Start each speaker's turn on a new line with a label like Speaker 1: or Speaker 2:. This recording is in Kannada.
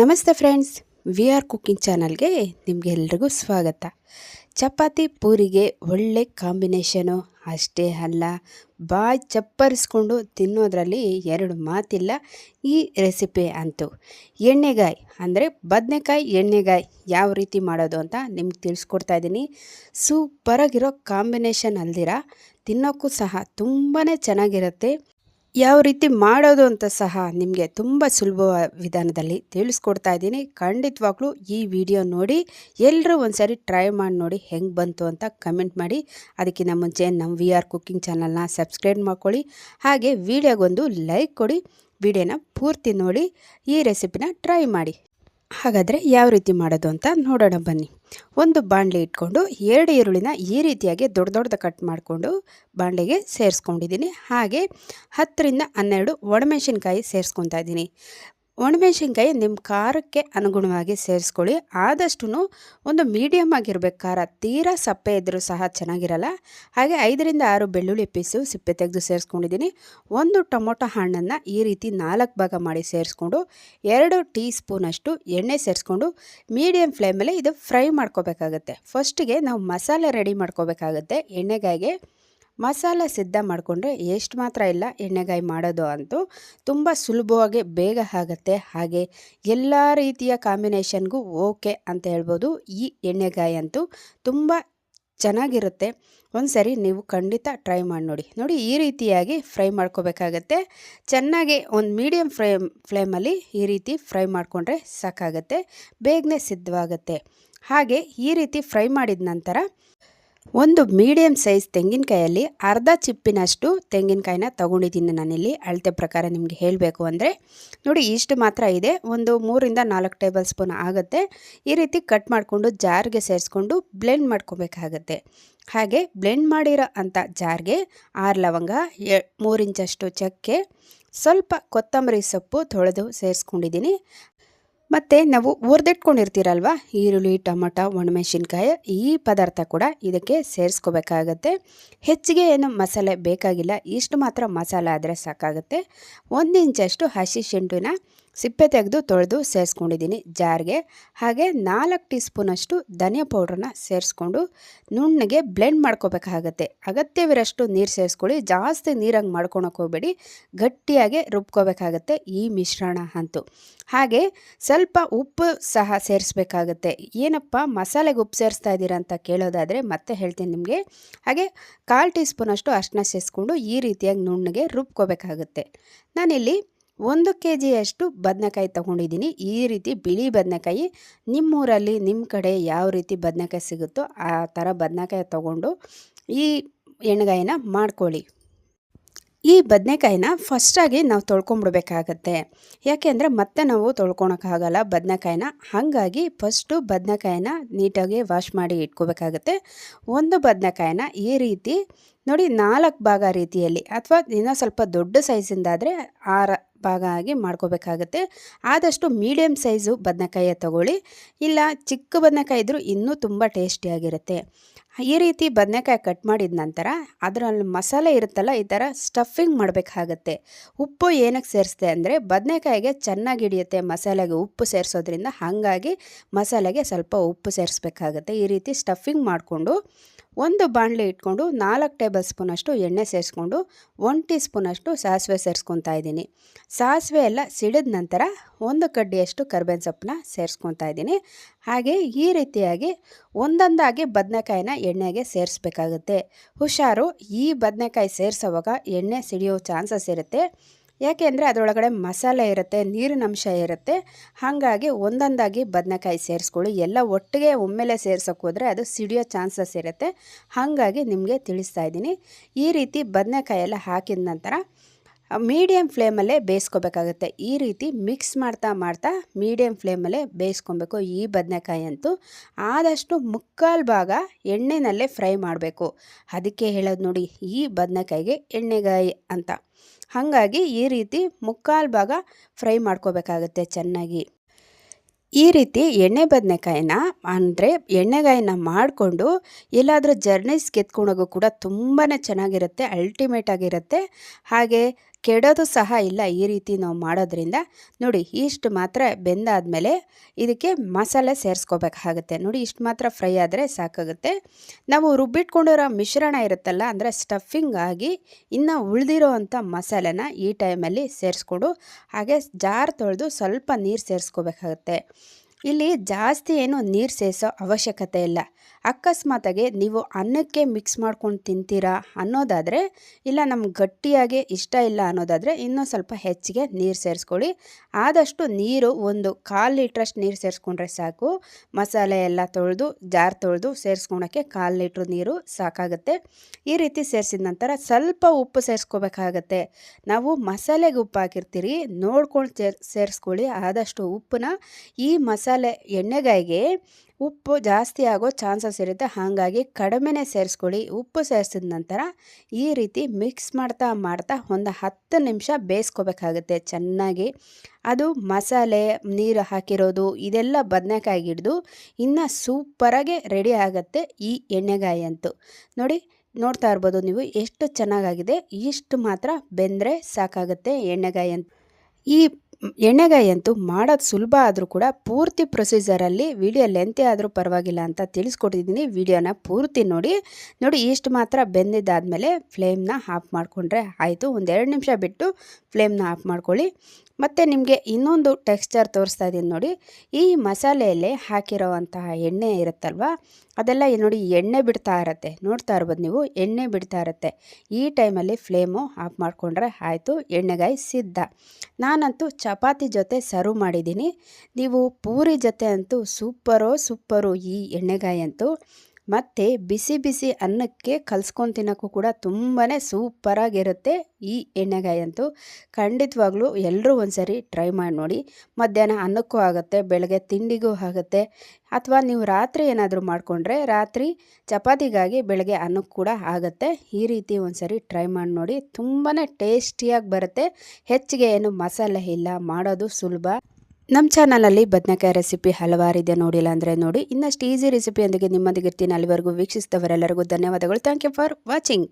Speaker 1: ನಮಸ್ತೆ ಫ್ರೆಂಡ್ಸ್, ವಿ ಆರ್ ಕುಕ್ಕಿಂಗ್ ಚಾನಲ್ಗೆ ನಿಮಗೆಲ್ರಿಗೂ ಸ್ವಾಗತ. ಚಪಾತಿ ಪೂರಿಗೆ ಒಳ್ಳೆ ಕಾಂಬಿನೇಷನು. ಅಷ್ಟೇ ಅಲ್ಲ, ಬಾಯಿ ಚಪ್ಪರಿಸ್ಕೊಂಡು ತಿನ್ನೋದ್ರಲ್ಲಿ ಎರಡು ಮಾತಿಲ್ಲ, ಈ ರೆಸಿಪಿ ಅಂತೂ. ಎಣ್ಣೆಗಾಯಿ ಅಂದರೆ ಬದನೆಕಾಯಿ ಎಣ್ಣೆಗಾಯಿ ಯಾವ ರೀತಿ ಮಾಡೋದು ಅಂತ ನಿಮ್ಗೆ ತಿಳಿಸ್ಕೊಡ್ತಾ ಇದ್ದೀನಿ. ಸೂಪರಾಗಿರೋ ಕಾಂಬಿನೇಷನ್ ಅಲ್ದಿರ, ತಿನ್ನೋಕ್ಕೂ ಸಹ ತುಂಬಾ ಚೆನ್ನಾಗಿರುತ್ತೆ. ಯಾವ ರೀತಿ ಮಾಡೋದು ಅಂತ ಸಹ ನಿಮಗೆ ತುಂಬ ಸುಲಭ ವಿಧಾನದಲ್ಲಿ ತಿಳಿಸ್ಕೊಡ್ತಾ ಇದ್ದೀನಿ. ಖಂಡಿತವಾಗ್ಲೂ ಈ ವಿಡಿಯೋ ನೋಡಿ ಎಲ್ಲರೂ ಒಂದ್ಸರಿ ಟ್ರೈ ಮಾಡಿ ನೋಡಿ ಹೆಂಗೆ ಬಂತು ಅಂತ ಕಮೆಂಟ್ ಮಾಡಿ. ಅದಕ್ಕಿಂತ ಮುಂಚೆ ನಮ್ಮ ವಿ ಆರ್ ಕುಕ್ಕಿಂಗ್ ಚಾನಲ್ನ ಸಬ್ಸ್ಕ್ರೈಬ್ ಮಾಡ್ಕೊಳ್ಳಿ. ಹಾಗೆ ವಿಡಿಯೋಗೊಂದು ಲೈಕ್ ಕೊಡಿ, ವಿಡಿಯೋನ ಪೂರ್ತಿ ನೋಡಿ, ಈ ರೆಸಿಪಿನ ಟ್ರೈ ಮಾಡಿ. ಹಾಗಾದರೆ ಯಾವ ರೀತಿ ಮಾಡೋದು ಅಂತ ನೋಡೋಣ ಬನ್ನಿ. ಒಂದು ಬಾಣಲೆ ಇಟ್ಕೊಂಡು ಎರಡು ಈರುಳ್ಳಿನ ಈ ರೀತಿಯಾಗಿ ದೊಡ್ಡ ದೊಡ್ಡದ ಕಟ್ ಮಾಡಿಕೊಂಡು ಬಾಣಲೆಗೆ ಸೇರಿಸ್ಕೊಂಡಿದ್ದೀನಿ. ಹಾಗೆ ಹತ್ತರಿಂದ ಹನ್ನೆರಡು ಒಣಮೆಣಸಿನ್ಕಾಯಿ ಸೇರಿಸ್ಕೊತಾ ಇದ್ದೀನಿ. ಒಣಮೆಣಸಿನ್ಕಾಯಿ ನಿಮ್ಮ ಖಾರಕ್ಕೆ ಅನುಗುಣವಾಗಿ ಸೇರಿಸ್ಕೊಳ್ಳಿ. ಆದಷ್ಟು ಒಂದು ಮೀಡಿಯಮ್ ಆಗಿರ್ಬೇಕು. ಖಾರ ತೀರಾ ಸಪ್ಪೆ ಇದ್ದರೂ ಸಹ ಚೆನ್ನಾಗಿರಲ್ಲ. ಹಾಗೆ ಐದರಿಂದ ಆರು ಬೆಳ್ಳುಳ್ಳಿ ಪೀಸು ಸಿಪ್ಪೆ ತೆಗೆದು ಸೇರಿಸ್ಕೊಂಡಿದ್ದೀನಿ. ಒಂದು ಟೊಮೊಟೊ ಹಣ್ಣನ್ನು ಈ ರೀತಿ ನಾಲ್ಕು ಭಾಗ ಮಾಡಿ ಸೇರಿಸ್ಕೊಂಡು, ಎರಡು ಟೀ ಸ್ಪೂನಷ್ಟು ಎಣ್ಣೆ ಸೇರಿಸ್ಕೊಂಡು ಮೀಡಿಯಮ್ ಫ್ಲೇಮಲ್ಲಿ ಇದು ಫ್ರೈ ಮಾಡ್ಕೋಬೇಕಾಗತ್ತೆ. ಫಸ್ಟಿಗೆ ನಾವು ಮಸಾಲೆ ರೆಡಿ ಮಾಡ್ಕೋಬೇಕಾಗುತ್ತೆ. ಎಣ್ಣೆಗಾಯಿಗೆ ಮಸಾಲೆ ಸಿದ್ಧ ಮಾಡಿಕೊಂಡ್ರೆ ಎಷ್ಟು ಮಾತ್ರ ಇಲ್ಲ, ಎಣ್ಣೆಗಾಯಿ ಮಾಡೋದು ಅಂತೂ ತುಂಬ ಸುಲಭವಾಗಿ ಬೇಗ ಆಗುತ್ತೆ. ಹಾಗೆ ಎಲ್ಲ ರೀತಿಯ ಕಾಂಬಿನೇಷನ್ಗೂ ಓಕೆ ಅಂತ ಹೇಳ್ಬೋದು. ಈ ಎಣ್ಣೆಗಾಯಿ ಅಂತೂ ತುಂಬ ಚೆನ್ನಾಗಿರುತ್ತೆ. ಒಂದು ಸರಿ ನೀವು ಖಂಡಿತ ಟ್ರೈ ಮಾಡಿ ನೋಡಿ. ನೋಡಿ, ಈ ರೀತಿಯಾಗಿ ಫ್ರೈ ಮಾಡ್ಕೋಬೇಕಾಗತ್ತೆ. ಚೆನ್ನಾಗಿ ಒಂದು ಮೀಡಿಯಮ್ ಫ್ಲೇಮ್ ಫ್ಲೇಮಲ್ಲಿ ಈ ರೀತಿ ಫ್ರೈ ಮಾಡಿಕೊಂಡ್ರೆ ಸಾಕಾಗತ್ತೆ, ಬೇಗನೆ ಸಿದ್ಧವಾಗುತ್ತೆ. ಹಾಗೆ ಈ ರೀತಿ ಫ್ರೈ ಮಾಡಿದ ನಂತರ ಒಂದು ಮೀಡಿಯಂ ಸೈಜ್ ತೆಂಗಿನಕಾಯಲ್ಲಿ ಅರ್ಧ ಚಿಪ್ಪಿನಷ್ಟು ತೆಂಗಿನಕಾಯಿನ ತೊಗೊಂಡಿದ್ದೀನಿ ನಾನಿಲ್ಲಿ. ಅಳತೆ ಪ್ರಕಾರ ನಿಮಗೆ ಹೇಳಬೇಕು ಅಂದರೆ, ನೋಡಿ ಇಷ್ಟು ಮಾತ್ರ ಇದೆ. ಒಂದು ಮೂರಿಂದ ನಾಲ್ಕು ಟೇಬಲ್ ಸ್ಪೂನ್ ಆಗುತ್ತೆ. ಈ ರೀತಿ ಕಟ್ ಮಾಡಿಕೊಂಡು ಜಾರ್ಗೆ ಸೇರಿಸ್ಕೊಂಡು ಬ್ಲೆಂಡ್ ಮಾಡ್ಕೋಬೇಕಾಗತ್ತೆ. ಹಾಗೆ ಬ್ಲೆಂಡ್ ಮಾಡಿರೋ ಅಂಥ ಜಾರ್ಗೆ ಆರು ಲವಂಗ, ಎ ಮೂರಿಂಚಷ್ಟು ಚಕ್ಕೆ, ಸ್ವಲ್ಪ ಕೊತ್ತಂಬರಿ ಸೊಪ್ಪು ತೊಳೆದು ಸೇರಿಸ್ಕೊಂಡಿದ್ದೀನಿ. ಮತ್ತು ನಾವು ಹುರಿದಿಟ್ಕೊಂಡಿರ್ತೀರಲ್ವ ಈರುಳ್ಳಿ, ಟೊಮೊಟೊ, ಒಣಮೆಣಸಿನ್ಕಾಯಿ ಈ ಪದಾರ್ಥ ಕೂಡ ಇದಕ್ಕೆ ಸೇರಿಸ್ಕೋಬೇಕಾಗತ್ತೆ. ಹೆಚ್ಚಿಗೆ ಏನು ಮಸಾಲೆ ಬೇಕಾಗಿಲ್ಲ, ಇಷ್ಟು ಮಾತ್ರ ಮಸಾಲೆ ಆದರೆ ಸಾಕಾಗುತ್ತೆ. ಒಂದು ಇಂಚಷ್ಟು ಹಸಿ ಶುಂಠಿನ ಸಿಪ್ಪೆ ತೆಗೆದು ತೊಳೆದು ಸೇರಿಸ್ಕೊಂಡಿದ್ದೀನಿ ಜಾರ್ಗೆ. ಹಾಗೆ ನಾಲ್ಕು ಟೀ ಸ್ಪೂನಷ್ಟು ಧನಿಯಾ ಪೌಡ್ರನ್ನ ಸೇರಿಸ್ಕೊಂಡು ನುಣ್ಣಗೆ ಬ್ಲೆಂಡ್ ಮಾಡ್ಕೋಬೇಕಾಗತ್ತೆ. ಅಗತ್ಯವಿರಷ್ಟು ನೀರು ಸೇರಿಸ್ಕೊಳ್ಳಿ. ಜಾಸ್ತಿ ನೀರಂಗೆ ಮಾಡ್ಕೊಳಕ್ಕೆ ಹೋಗಬೇಡಿ. ಗಟ್ಟಿಯಾಗಿ ರುಬ್ಕೋಬೇಕಾಗತ್ತೆ ಈ ಮಿಶ್ರಣ ಅಂತೂ. ಹಾಗೆ ಸ್ವಲ್ಪ ಉಪ್ಪು ಸಹ ಸೇರಿಸ್ಬೇಕಾಗತ್ತೆ. ಏನಪ್ಪ, ಮಸಾಲೆಗೆ ಉಪ್ಪು ಸೇರಿಸ್ತಾ ಇದ್ದೀರಾ ಅಂತ ಕೇಳೋದಾದರೆ ಮತ್ತೆ ಹೇಳ್ತೀನಿ ನಿಮಗೆ. ಹಾಗೆ ಕಾಲು ಟೀ ಸ್ಪೂನಷ್ಟು ಸೇರಿಸ್ಕೊಂಡು ಈ ರೀತಿಯಾಗಿ ನುಣ್ಣಗೆ ರುಬ್ಕೋಬೇಕಾಗುತ್ತೆ. ನಾನಿಲ್ಲಿ ಒಂದು ಕೆ ಜಿಯಷ್ಟು ಬದನೆಕಾಯಿ ತೊಗೊಂಡಿದ್ದೀನಿ. ಈ ರೀತಿ ಬಿಳಿ ಬದನೆಕಾಯಿ ನಿಮ್ಮೂರಲ್ಲಿ ನಿಮ್ಮ ಕಡೆ ಯಾವ ರೀತಿ ಬದನೆಕಾಯಿ ಸಿಗುತ್ತೋ ಆ ಥರ ಬದನೆಕಾಯಿ ತಗೊಂಡು ಈ ಎಣ್ಣೆಗಾಯಿನ ಮಾಡ್ಕೊಳ್ಳಿ. ಈ ಬದನೆಕಾಯಿನ ಫಸ್ಟಾಗಿ ನಾವು ತೊಳ್ಕೊಂಬಿಡ್ಬೇಕಾಗತ್ತೆ. ಯಾಕೆಂದರೆ ಮತ್ತೆ ನಾವು ತೊಳ್ಕೊಳಕ್ಕಾಗಲ್ಲ ಬದನೆಕಾಯಿನ. ಹಾಗಾಗಿ ಫಸ್ಟು ಬದನೆಕಾಯಿನ ನೀಟಾಗಿ ವಾಶ್ ಮಾಡಿ ಇಟ್ಕೋಬೇಕಾಗತ್ತೆ. ಒಂದು ಬದನೆಕಾಯಿನ ಈ ರೀತಿ ನೋಡಿ ನಾಲ್ಕು ಭಾಗ ರೀತಿಯಲ್ಲಿ ಅಥವಾ ಇನ್ನೂ ಸ್ವಲ್ಪ ದೊಡ್ಡ ಸೈಜಿಂದಾದರೆ ಆರು ಭಾಗ ಆಗಿ ಮಾಡ್ಕೋಬೇಕಾಗತ್ತೆ. ಆದಷ್ಟು ಮೀಡಿಯಮ್ ಸೈಜು ಬದನೆಕಾಯಿಯ ತಗೊಳ್ಳಿ. ಇಲ್ಲ ಚಿಕ್ಕ ಬದನೆಕಾಯಿ ಇದ್ದರೂ ಇನ್ನೂ ತುಂಬ ಟೇಸ್ಟಿಯಾಗಿರುತ್ತೆ ಈ ರೀತಿ ಬದನೆಕಾಯಿ ಕಟ್ ಮಾಡಿದ ನಂತರ ಅದರಲ್ಲಿ ಮಸಾಲೆ ಇರುತ್ತಲ್ಲ ಈ ಥರ ಸ್ಟಫಿಂಗ್ ಮಾಡಬೇಕಾಗತ್ತೆ. ಉಪ್ಪು ಏನಕ್ಕೆ ಸೇರಿಸ್ತೆ ಅಂದರೆ ಬದನೆಕಾಯಿಗೆ ಚೆನ್ನಾಗಿ ಹಿಡಿಯುತ್ತೆ ಮಸಾಲೆಗೆ ಉಪ್ಪು ಸೇರಿಸೋದ್ರಿಂದ ಹಾಗಾಗಿ ಮಸಾಲೆಗೆ ಸ್ವಲ್ಪ ಉಪ್ಪು ಸೇರಿಸ್ಬೇಕಾಗತ್ತೆ. ಈ ರೀತಿ ಸ್ಟಫಿಂಗ್ ಮಾಡಿಕೊಂಡು ಒಂದು ಬಾಣಲೆ ಇಟ್ಕೊಂಡು ನಾಲ್ಕು ಟೇಬಲ್ ಸ್ಪೂನಷ್ಟು ಎಣ್ಣೆ ಸೇರಿಸ್ಕೊಂಡು ಒನ್ ಟೀ ಸ್ಪೂನಷ್ಟು ಸಾಸಿವೆ ಸೇರಿಸ್ಕೊತಾ ಇದ್ದೀನಿ. ಸಾಸಿವೆ ಎಲ್ಲ ಸಿಡಿದ ನಂತರ ಒಂದು ಕಡ್ಡಿಯಷ್ಟು ಕರ್ಬೇವಿನ ಸೊಪ್ಪನ್ನ ಸೇರಿಸ್ಕೊತಾ ಇದ್ದೀನಿ. ಹಾಗೆ ಈ ರೀತಿಯಾಗಿ ಒಂದೊಂದಾಗಿ ಬದನೆಕಾಯಿನ ಎಣ್ಣೆಗೆ ಸೇರಿಸ್ಬೇಕಾಗುತ್ತೆ. ಹುಷಾರು, ಈ ಬದನೆಕಾಯಿ ಸೇರಿಸೋವಾಗ ಎಣ್ಣೆ ಸಿಡಿಯೋ ಚಾನ್ಸಸ್ ಇರುತ್ತೆ. ಯಾಕೆಂದರೆ ಅದರೊಳಗಡೆ ಮಸಾಲೆ ಇರುತ್ತೆ, ನೀರಿನ ಅಂಶ ಇರುತ್ತೆ. ಹಾಗಾಗಿ ಒಂದೊಂದಾಗಿ ಬದನೆಕಾಯಿ ಸೇರಿಸ್ಕೊಳ್ಳಿ. ಎಲ್ಲ ಒಟ್ಟಿಗೆ ಒಮ್ಮೆಲೆ ಸೇರ್ಸೋಕೆ ಅದು ಸಿಡಿಯೋ ಚಾನ್ಸಸ್ ಇರುತ್ತೆ. ಹಾಗಾಗಿ ನಿಮಗೆ ತಿಳಿಸ್ತಾ ಇದ್ದೀನಿ. ಈ ರೀತಿ ಬದನೆಕಾಯಿ ಎಲ್ಲ ಹಾಕಿದ ನಂತರ ಮೀಡಿಯಮ್ ಫ್ಲೇಮಲ್ಲೇ ಬೇಯಿಸ್ಕೋಬೇಕಾಗುತ್ತೆ. ಈ ರೀತಿ ಮಿಕ್ಸ್ ಮಾಡ್ತಾ ಮಾಡ್ತಾ ಮೀಡಿಯಮ್ ಫ್ಲೇಮಲ್ಲೇ ಬೇಯಿಸ್ಕೊಬೇಕು ಈ ಬದನೆಕಾಯಿ ಅಂತೂ. ಆದಷ್ಟು ಮುಕ್ಕಾಲು ಭಾಗ ಎಣ್ಣೆನಲ್ಲೇ ಫ್ರೈ ಮಾಡಬೇಕು. ಅದಕ್ಕೆ ಹೇಳೋದು ನೋಡಿ ಈ ಬದನೆಕಾಯಿಗೆ ಎಣ್ಣೆಗಾಯಿ ಅಂತ. ಹಾಗಾಗಿ ಈ ರೀತಿ ಮುಕ್ಕಾಲು ಭಾಗ ಫ್ರೈ ಮಾಡ್ಕೋಬೇಕಾಗುತ್ತೆ ಚೆನ್ನಾಗಿ. ಈ ರೀತಿ ಎಣ್ಣೆ ಬದನೆಕಾಯಿನ ಅಂದರೆ ಎಣ್ಣೆಗಾಯಿನ ಮಾಡಿಕೊಂಡು ಎಲ್ಲಾದರೂ ಜರ್ನೀಸ್ ಕೆತ್ಕೊಂಡೋಗೋ ಕೂಡ ತುಂಬಾ ಚೆನ್ನಾಗಿರುತ್ತೆ ಅಲ್ಟಿಮೇಟ್ ಆಗಿರುತ್ತೆ. ಹಾಗೆ ಕೆಡೋದು ಸಹ ಇಲ್ಲ ಈ ರೀತಿ ನಾವು ಮಾಡೋದ್ರಿಂದ. ನೋಡಿ, ಇಷ್ಟು ಮಾತ್ರ ಬೆಂದಾದಮೇಲೆ ಇದಕ್ಕೆ ಮಸಾಲೆ ಸೇರಿಸ್ಕೋಬೇಕಾಗುತ್ತೆ. ನೋಡಿ, ಇಷ್ಟು ಮಾತ್ರ ಫ್ರೈ ಆದರೆ ಸಾಕಾಗುತ್ತೆ. ನಾವು ರುಬ್ಬಿಟ್ಕೊಂಡಿರೋ ಮಿಶ್ರಣ ಇರುತ್ತಲ್ಲ, ಅಂದರೆ ಸ್ಟಫಿಂಗ್ ಆಗಿ ಇನ್ನು ಉಳಿದಿರೋ ಅಂಥ ಮಸಾಲೆನ ಈ ಟೈಮಲ್ಲಿ ಸೇರಿಸ್ಕೊಂಡು ಹಾಗೆ ಜಾರ್ ತೊಳೆದು ಸ್ವಲ್ಪ ನೀರು ಸೇರಿಸ್ಕೋಬೇಕಾಗುತ್ತೆ. ಇಲ್ಲಿ ಜಾಸ್ತಿ ಏನು ನೀರು ಸೇರಿಸೋ ಅವಶ್ಯಕತೆ ಇಲ್ಲ. ಅಕಸ್ಮಾತಾಗೆ ನೀವು ಅನ್ನಕ್ಕೆ ಮಿಕ್ಸ್ ಮಾಡ್ಕೊಂಡು ತಿಂತೀರಾ ಅನ್ನೋದಾದರೆ, ಇಲ್ಲ ನಮ್ಗೆ ಗಟ್ಟಿಯಾಗಿ ಇಷ್ಟ ಇಲ್ಲ ಅನ್ನೋದಾದರೆ ಇನ್ನೂ ಸ್ವಲ್ಪ ಹೆಚ್ಚಿಗೆ ನೀರು ಸೇರಿಸ್ಕೊಳ್ಳಿ. ಆದಷ್ಟು ನೀರು ಒಂದು ಕಾಲು ಲೀಟ್ರಷ್ಟು ನೀರು ಸೇರಿಸ್ಕೊಂಡ್ರೆ ಸಾಕು. ಮಸಾಲೆ ಎಲ್ಲ ತೊಳೆದು, ಜಾರ್ ತೊಳೆದು ಸೇರಿಸ್ಕೊಳಕ್ಕೆ ಕಾಲು ಲೀಟ್ರ್ ನೀರು ಸಾಕಾಗುತ್ತೆ. ಈ ರೀತಿ ಸೇರಿಸಿದ ನಂತರ ಸ್ವಲ್ಪ ಉಪ್ಪು ಸೇರಿಸ್ಕೋಬೇಕಾಗತ್ತೆ. ನಾವು ಮಸಾಲೆಗೆ ಉಪ್ಪು ಹಾಕಿರ್ತೀರಿ ನೋಡ್ಕೊಂಡು ಸೇರ್ ಸೇರಿಸ್ಕೊಳ್ಳಿ. ಆದಷ್ಟು ಉಪ್ಪನ್ನ ಈ ಮಸಾಲೆ ಎಣ್ಣೆಗಾಯಿಗೆ ಉಪ್ಪು ಜಾಸ್ತಿ ಆಗೋ ಚಾನ್ಸಸ್ ಇರುತ್ತೆ. ಹಾಗಾಗಿ ಕಡಿಮೆನೇ ಸೇರಿಸ್ಕೊಳ್ಳಿ. ಉಪ್ಪು ಸೇರಿಸಿದ ನಂತರ ಈ ರೀತಿ ಮಿಕ್ಸ್ ಮಾಡ್ತಾ ಮಾಡ್ತಾ ಒಂದು ಹತ್ತು ನಿಮಿಷ ಬೇಯಿಸ್ಕೋಬೇಕಾಗುತ್ತೆ ಚೆನ್ನಾಗಿ. ಅದು ಮಸಾಲೆ, ನೀರು ಹಾಕಿರೋದು, ಇದೆಲ್ಲ ಬದನೆಕಾಯಿ ಹಿಡಿದು ಇನ್ನು ಸೂಪರಾಗಿ ರೆಡಿ ಆಗುತ್ತೆ ಈ ಎಣ್ಣೆಗಾಯಿ ಅಂತೂ. ನೋಡಿ, ನೋಡ್ತಾ ಇರ್ಬೋದು ನೀವು ಎಷ್ಟು ಚೆನ್ನಾಗಾಗಿದೆ. ಇಷ್ಟು ಮಾತ್ರ ಬೆಂದರೆ ಸಾಕಾಗುತ್ತೆ ಎಣ್ಣೆಗಾಯಿ ಅಂತ. ಈ ಎಣ್ಣೆಗಾಯಿ ಅಂತೂ ಮಾಡೋದು ಸುಲಭ ಆದರೂ ಕೂಡ ಪೂರ್ತಿ ಪ್ರೊಸೀಜರಲ್ಲಿ ವಿಡಿಯೋ ಲೆಂತೆ ಆದರೂ ಪರವಾಗಿಲ್ಲ ಅಂತ ತಿಳಿಸ್ಕೊಟ್ಟಿದ್ದೀನಿ. ವಿಡಿಯೋನ ಪೂರ್ತಿ ನೋಡಿ. ನೋಡಿ ಇಷ್ಟು ಮಾತ್ರ ಬೆಂದಿದ್ದಾದಮೇಲೆ ಫ್ಲೇಮ್ನ ಆಫ್ ಮಾಡಿಕೊಂಡ್ರೆ ಆಯಿತು. ಒಂದೆರಡು ನಿಮಿಷ ಬಿಟ್ಟು ಫ್ಲೇಮ್ನ ಆಫ್ ಮಾಡ್ಕೊಳ್ಳಿ. ಮತ್ತು ನಿಮಗೆ ಇನ್ನೊಂದು ಟೆಕ್ಸ್ಚರ್ ತೋರಿಸ್ತಾ ಇದ್ದೀನಿ ನೋಡಿ. ಈ ಮಸಾಲೆಯಲ್ಲೇ ಹಾಕಿರೋವಂತಹ ಎಣ್ಣೆ ಇರುತ್ತಲ್ವ? ಅದೆಲ್ಲ ನೋಡಿ ಎಣ್ಣೆ ಬಿಡ್ತಾ ಇರತ್ತೆ. ನೋಡ್ತಾ ಇರ್ಬೋದು ನೀವು, ಎಣ್ಣೆ ಬಿಡ್ತಾ ಇರತ್ತೆ. ಈ ಟೈಮಲ್ಲಿ ಫ್ಲೇಮು ಆಫ್ ಮಾಡಿಕೊಂಡ್ರೆ ಆಯಿತು, ಎಣ್ಣೆಗಾಯಿ ಸಿದ್ಧ. ನಾನಂತೂ ಚಪಾತಿ ಜೊತೆ ಸರ್ವ್ ಮಾಡಿದ್ದೀನಿ. ನೀವು ಪೂರಿ ಜೊತೆ ಅಂತೂ ಸೂಪರೋ ಸೂಪರು ಈ ಎಣ್ಣೆಗಾಯಿ ಅಂತೂ ಮತ್ತು ಬಿಸಿ ಬಿಸಿ ಅನ್ನಕ್ಕೆ ಕಲ್ಸ್ಕೊಂಡು ತಿನ್ನೋಕ್ಕೂ ಕೂಡ ತುಂಬಾ ಸೂಪರಾಗಿರುತ್ತೆ ಈ ಎಣ್ಣೆಗಾಯಿ ಅಂತೂ ಖಂಡಿತವಾಗ್ಲೂ ಎಲ್ಲರೂ ಒಂದ್ಸರಿ ಟ್ರೈ ಮಾಡಿ ನೋಡಿ. ಮಧ್ಯಾಹ್ನ ಅನ್ನಕ್ಕೂ ಆಗುತ್ತೆ, ಬೆಳಗ್ಗೆ ತಿಂಡಿಗೂ ಆಗುತ್ತೆ, ಅಥವಾ ನೀವು ರಾತ್ರಿ ಏನಾದರೂ ಮಾಡಿಕೊಂಡ್ರೆ ರಾತ್ರಿ ಚಪಾತಿಗಾಗಿ ಬೆಳಗ್ಗೆ ಅನ್ನಕ್ಕೆ ಕೂಡ ಆಗುತ್ತೆ. ಈ ರೀತಿ ಒಂದ್ಸರಿ ಟ್ರೈ ಮಾಡಿ ನೋಡಿ. ತುಂಬಾ ಟೇಸ್ಟಿಯಾಗಿ ಬರುತ್ತೆ. ಹೆಚ್ಚಿಗೆ ಏನು ಮಸಾಲೆ ಇಲ್ಲ, ಮಾಡೋದು ಸುಲಭ. ನಮ್ಮ ಚಾನಲಲ್ಲಿ ಬದನೆಕಾಯಿ ರೆಸಿಪಿ ಹಲವಾರಿದೆ ನೋಡಿಲ್ಲ ಅಂದರೆ ನೋಡಿ. ಇನ್ನಷ್ಟು ಈಸಿ ರೆಸಿಪಿಯೊಂದಿಗೆ ನಿಮ್ಮೊಂದಿಗೆ ಇರ್ತೀನಿ. ಅಲ್ಲಿವರೆಗೂ ವೀಕ್ಷಿಸಿದವರೆಲ್ಲರಿಗೂ ಧನ್ಯವಾದಗಳು. Thank you for watching